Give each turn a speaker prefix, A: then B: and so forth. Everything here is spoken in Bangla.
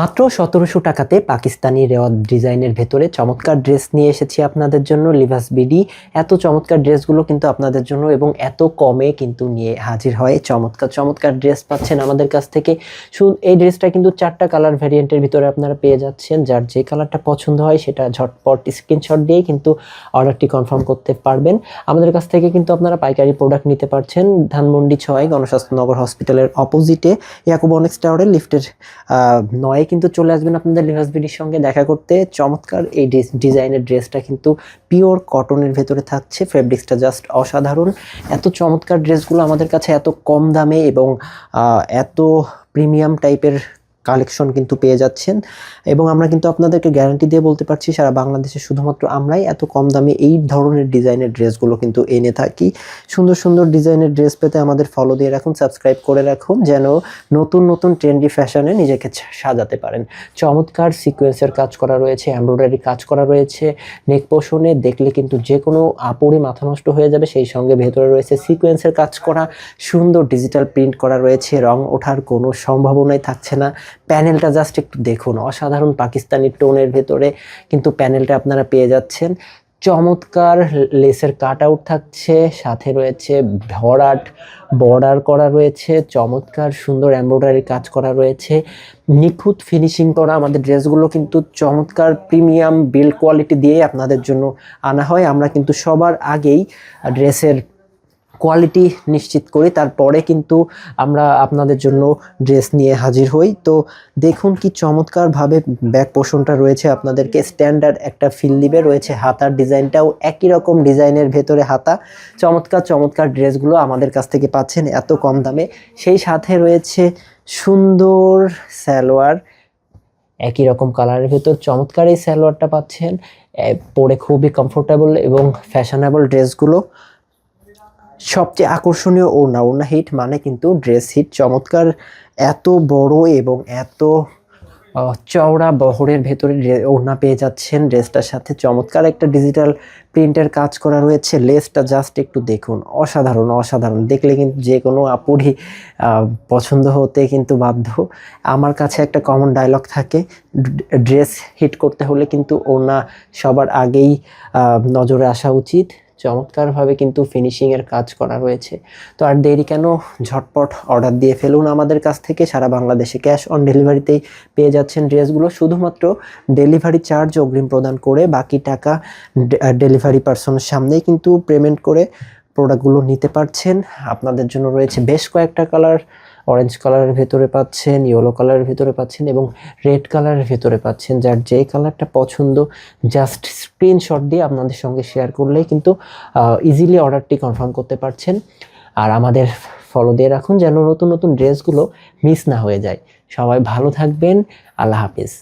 A: মাত্র সতেরোশো টাকাতে পাকিস্তানি রেওয়াজ ডিজাইনের ভেতরে চমৎকার ড্রেস নিয়ে এসেছি আপনাদের জন্য, লিভাস বিডি। এত চমৎকার ড্রেসগুলো কিন্তু আপনাদের জন্য এবং এত কমে কিন্তু নিয়ে হাজির হয়। চমৎকার চমৎকার ড্রেস পাচ্ছেন আমাদের কাছ থেকে। এই ড্রেসটা কিন্তু চারটা কালার ভ্যারিয়েন্টের ভিতরে আপনারা পেয়ে যাচ্ছেন। যার যে কালারটা পছন্দ হয় সেটা ঝটপট স্ক্রিনশট দিয়ে কিন্তু অর্ডারটি কনফার্ম করতে পারবেন। আমাদের কাছ থেকে কিন্তু আপনারা পাইকারি প্রোডাক্ট নিতে পারছেন ধানমন্ডি ছয় গণস্বাস্থ্যনগর হসপিটালের অপোজিটে। ইয়াকুব অনেক্স টাওয়ারের লিফটের নয়ে কিন্তু চলে আসবেন আপনাদের লিভাস বিডির সঙ্গে দেখা করতে। চমৎকার এই ডিজাইনের ড্রেসটা কিন্তু পিওর কটনের ভেতরে থাকছে। ফেব্রিক্সটা জাস্ট অসাধারণ। এত চমৎকার ড্রেসগুলো আমাদের কাছে এত কম দামে এবং এত প্রিমিয়াম টাইপের কালেকশন কিন্তু পেয়ে যাচ্ছেন। এবং আমরা কিন্তু আপনাদেরকে গ্যারান্টি দিয়ে বলতে পারছি, সারা বাংলাদেশে শুধুমাত্র আমরাই এত কম দামে এই ধরনের ডিজাইনের ড্রেসগুলো কিন্তু এনে থাকি। সুন্দর সুন্দর ডিজাইনের ড্রেস পেতে আমাদের ফলো দিয়ে রাখুন সাবস্ক্রাইব করে রাখুন, যেন নতুন নতুন ট্রেন্ডি ফ্যাশনে নিজেকে সাজাতে পারেন। চমৎকার সিকোয়েন্সের কাজ করা রয়েছে এমব্রয়ডারি কাজ করা রয়েছে নেক পোষণে দেখলে কিন্তু যে কোনো আপড়ে মাথা নষ্ট হয়ে যাবে, সেই সঙ্গে ভেতরে রয়েছে সিকোয়েন্সের কাজ করা, সুন্দর ডিজিটাল প্রিন্ট করা রয়েছে, রং ওঠার কোনো সম্ভাবনাই থাকছে না। প্যানেলটা জাস্ট একটু দেখুন। অসাধারণ পাকিস্তানি টোনের ভেতরে কিন্তু প্যানেলটা আপনারা পেয়ে যাচ্ছেন। চমৎকার লেসের কাট আউট থাকছে, সাথে রয়েছে ভরাট, বর্ডার করা রয়েছে, চমৎকার সুন্দর এমব্রয়ডারি কাজ করা রয়েছে। নিখুঁত ফিনিশিং করা আমাদের ড্রেসগুলো কিন্তু চমৎকার প্রিমিয়াম বিল্ড কোয়ালিটি দিয়ে আপনাদের জন্য আনা হয়। আমরা কিন্তু সবার আগেই ড্রেসের কোয়ালিটি নিশ্চিত করি, তারপরে কিন্তু আমরা আপনাদের জন্য ড্রেস নিয়ে হাজির হই। তো দেখুন কি চমৎকারভাবে ব্যাক পোষণটা রয়েছে আপনাদেরকে। স্ট্যান্ডার্ড একটা ফিল দিবে রয়েছে হাতার ডিজাইনটাও একই রকম ডিজাইনের ভেতরে হাতা। চমৎকার চমৎকার ড্রেসগুলো আমাদের কাছ থেকে পাচ্ছেন এত কম দামে। সেই সাথে রয়েছে সুন্দর সালোয়ার, একই রকম কালারের ভেতর চমৎকার এই সালোয়ারটা পাচ্ছেন। পরে খুবই কমফোর্টেবল এবং ফ্যাশনেবল ড্রেসগুলো সবচেয়ে আকর্ষণীয় ওড়না ওড়না হিট মানে কিন্তু ড্রেস হিট। চমৎকার, এত বড় এবং এত চওড়া বহরের ভেতরে ওড়না পেয়ে যাচ্ছেন ড্রেসটার সাথে। চমৎকার একটা ডিজিটাল প্রিন্টের কাজ করা রয়েছে। লেসটা জাস্ট একটু দেখুন। অসাধারণ অসাধারণ। দেখলে কিন্তু যে কোনো আপুরই পছন্দ হতে কিন্তু বাধ্য। আমার কাছে একটা কমন ডায়লগ থাকে। ড্রেস হিট করতে হলে কিন্তু ওড়না সবার আগেই নজরে আসা উচিত। চমৎকারভাবে কিন্তু ফিনিশিংয়ের কাজ করা রয়েছে। তো আর দেরি কেন? ঝটপট অর্ডার দিয়ে ফেলুন আমাদের কাছ থেকে। সারা বাংলাদেশে ক্যাশ অন ডেলিভারিতেই পেয়ে যাচ্ছেন ড্রেসগুলো শুধুমাত্র ডেলিভারি চার্জ অগ্রিম প্রদান করে বাকি টাকা ডেলিভারি পার্সনের সামনেই কিন্তু পেমেন্ট করে প্রোডাক্টগুলো নিতে পারছেন। আপনাদের জন্য রয়েছে বেশ কয়েকটা কালার অরেঞ্জ কালারের ভেতরে পাচ্ছেন ইয়েলো কালারের ভেতরে পাচ্ছেন এবং রেড কালারের ভেতরে পাচ্ছেন। যার যে কালারটা পছন্দ জাস্ট স্ক্রিনশট দিয়ে আপনাদের সঙ্গে শেয়ার করলেই কিন্তু ইজিলি অর্ডারটি কনফার্ম করতে পারছেন। আর আমাদের ফলো দিয়ে রাখুন যেন নতুন নতুন ড্রেসগুলো মিস না হয়ে যায়। সবাই ভালো থাকবেন। আল্লাহ হাফিজ।